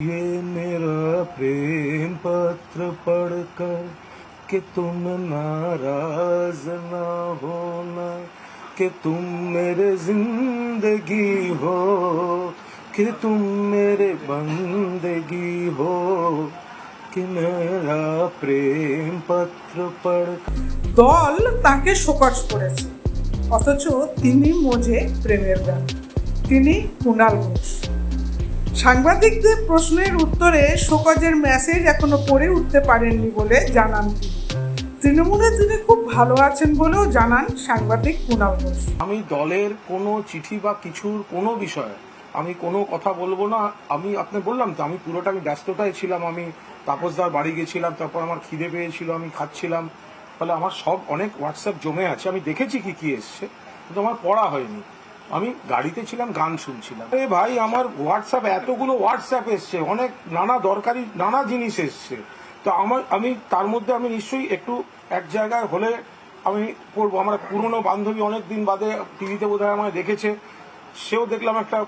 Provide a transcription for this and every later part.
ये मेरा प्रेम पत्र पढ़कर कि तुम नाराज ना होना कि तुम मेरे जिंदगी हो कि तुम मेरे बंदगी हो कि मेरा प्रेम पत्र पढ़ দল তাকে শোকজ করেছে অথচ তিনি মোজে প্রেমের গান তিনি কুণাল ঘোষ সাংবাদিকদের প্রশ্নের উত্তরে শোকজের মেসেজ এখনও পড়ে উঠতে পারেননি বলে জানান তিনি। তৃণমূলে তিনি খুব ভালো আছেন বলেও জানান সাংবাদিক কুণাল ঘোষ আমি দলের কোনো চিঠি বা কিছুর কোনো বিষয়ে আমি কোনো কথা বলব না। আমি, আপনি বললাম তো, আমি পুরোটা আমি ব্যস্ততায় ছিলাম, আমি তাপসদার বাড়ি গেছিলাম, তারপর আমার খিদে পেয়েছিল, আমি খাচ্ছিলাম। ফলে আমার সব অনেক হোয়াটসঅ্যাপ জমে আছে, আমি দেখেছি কি কি এসছে, কিন্তু আমার পড়া হয়নি। আমি গাড়িতে ছিলাম, গান শুনছিলাম। এ ভাই, আমার হোয়াটসঅ্যাপ এতগুলো হোয়াটসঅ্যাপ এসছে, অনেক নানা দরকারি, নানা জিনিস এসছে। তো আমার, আমি, তার মধ্যে আমি নিশ্চয়ই একটু এক জায়গায় হলে আমি করব আমার পুরনো বান্ধবী অনেক দিন বাদে টিভিতে বোধহয় আমায় দেখেছে। সেও দেখলাম একটা,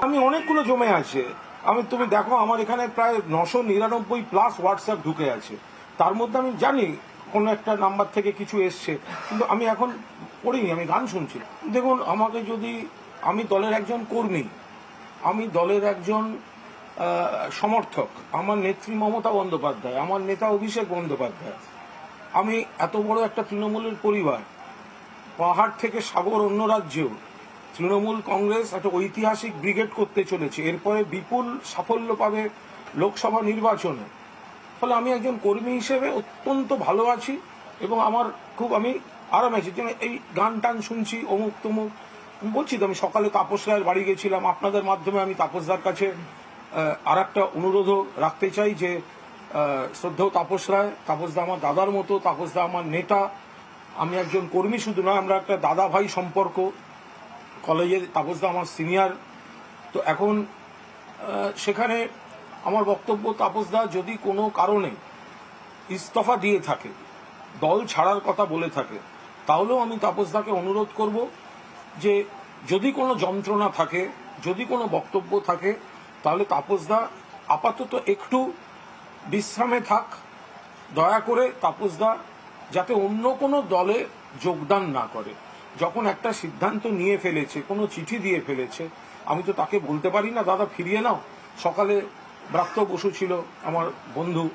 আমি অনেকগুলো জমে আছে। আমি, তুমি দেখো, আমার এখানে প্রায় নশো নিরানব্বই প্লাস হোয়াটসঅ্যাপ ঢুকে আছে। তার মধ্যে আমি জানি কোনো একটা নাম্বার থেকে কিছু এসছে। কিন্তু আমি এখন পড়িনি আমি গান শুনছি দেখুন, আমাকে যদি আমি দলের একজন কর্মী, আমি দলের একজন সমর্থক, আমার নেত্রী মমতা বন্দ্যোপাধ্যায়, আমার নেতা অভিষেক বন্দ্যোপাধ্যায়, আমি এত বড় একটা তৃণমূলের পরিবার, পাহাড় থেকে সাগর অন্য রাজ্যেও তৃণমূল কংগ্রেস একটা ঐতিহাসিক ব্রিগেড করতে চলেছে, এরপরে বিপুল সাফল্য পাবে লোকসভা নির্বাচনে। ফলে আমি একজন কর্মী হিসেবে অত্যন্ত ভালো আছি এবং আমার খুব, আমি আরাম আছি যেন এই গান টান শুনছি, অমুক তমুক। বলছি তো, আমি সকালে তাপস রায়ের বাড়ি গেছিলাম, আপনাদের মাধ্যমে আমি তাপসদার কাছে আর একটা অনুরোধও রাখতে চাই যে শ্রদ্ধেয় তাপস রায় তাপসদা আমার দাদার মতো তাপসদা আমার নেতা। আমি একজন কর্মী, শুধু নয় আমরা একটা দাদা ভাই সম্পর্ক। কলেজে তাপসদা আমার সিনিয়র। তো এখন সেখানে আমার বক্তব্য তাপসদা যদি কোনো কারণে ইস্তফা দিয়ে থাকে, দল ছাড়ার কথা বলে থাকে তাহলেও আমি তাপসদাকে অনুরোধ করব যে যদি কোনো যন্ত্রণা থাকে, যদি কোনো বক্তব্য থাকে, তাহলে তাপসদা আপাতত একটু বিশ্রামে থাক। দয়া করে তাপসদা যাতে অন্য কোনো দলে যোগদান না করে। যখন একটা সিদ্ধান্ত নিয়ে ফেলেছে, কোনো চিঠি দিয়ে ফেলেছে, আমি তো তাকে বলতে পারি না, দাদা, ফিরিয়ে নাও। সকালে ব্রাক্ত বসু ছিল আমার বন্ধু।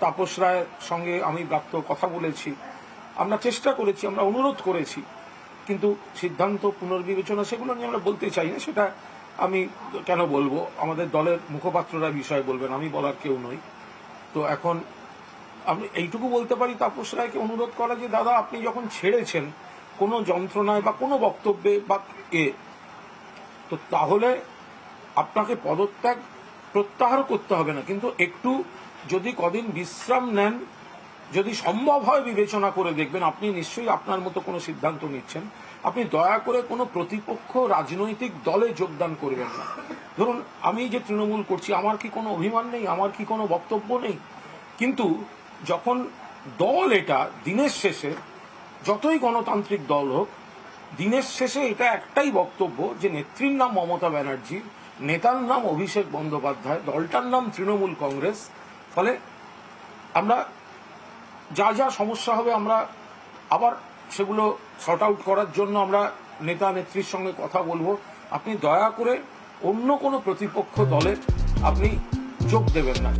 তাপস রায়ের সঙ্গে আমি ব্রাক্ত কথা বলেছি। আমরা চেষ্টা করেছি, আমরা অনুরোধ করেছি, কিন্তু সিদ্ধান্ত পুনর্বিবেচনা সেগুলো নিয়ে আমরা বলতে চাই না, সেটা আমি কেন বলব? আমাদের দলের মুখপাত্ররা বিষয়ে বলবেন, আমি বলার কেউ নই। তো এখন আমি এইটুকু বলতে পারি তাপস রায়কে অনুরোধ করা যে, দাদা, আপনি যখন ছেড়েছেন কোনো যন্ত্রণায় বা কোনো বক্তব্যে বা এ, তো তাহলে আপনাকে পদত্যাগ প্রত্যাহার করতে হবে না। কিন্তু একটু যদি কদিন বিশ্রাম নেন যদি সম্ভব হয় বিবেচনা করে দেখবেন, আপনি নিশ্চয়ই আপনার মতো কোনো সিদ্ধান্ত নিচ্ছেন। আপনি দয়া করে কোনো প্রতিপক্ষ রাজনৈতিক দলে যোগদান করবেন না। ধরুন, আমি যে তৃণমূল করছি, আমার কি কোনো অভিমান নেই? আমার কি কোনো বক্তব্য নেই? কিন্তু যখন দল এটা দিনের শেষে, যতই গণতান্ত্রিক দল হোক, দিনের শেষে এটা একটাই বক্তব্য যে নেত্রীর নাম মমতা ব্যানার্জি, নেতার নাম অভিষেক বন্দ্যোপাধ্যায়, দলটার নাম তৃণমূল কংগ্রেস। ফলে আমরা যা যা সমস্যা হবে আমরা আবার সেগুলো শর্ট আউট করার জন্য আমরা নেতা নেত্রীর সঙ্গে কথা বলব। আপনি দয়া করে অন্য কোনো প্রতিপক্ষ দলে আপনি যোগ দেবেন না।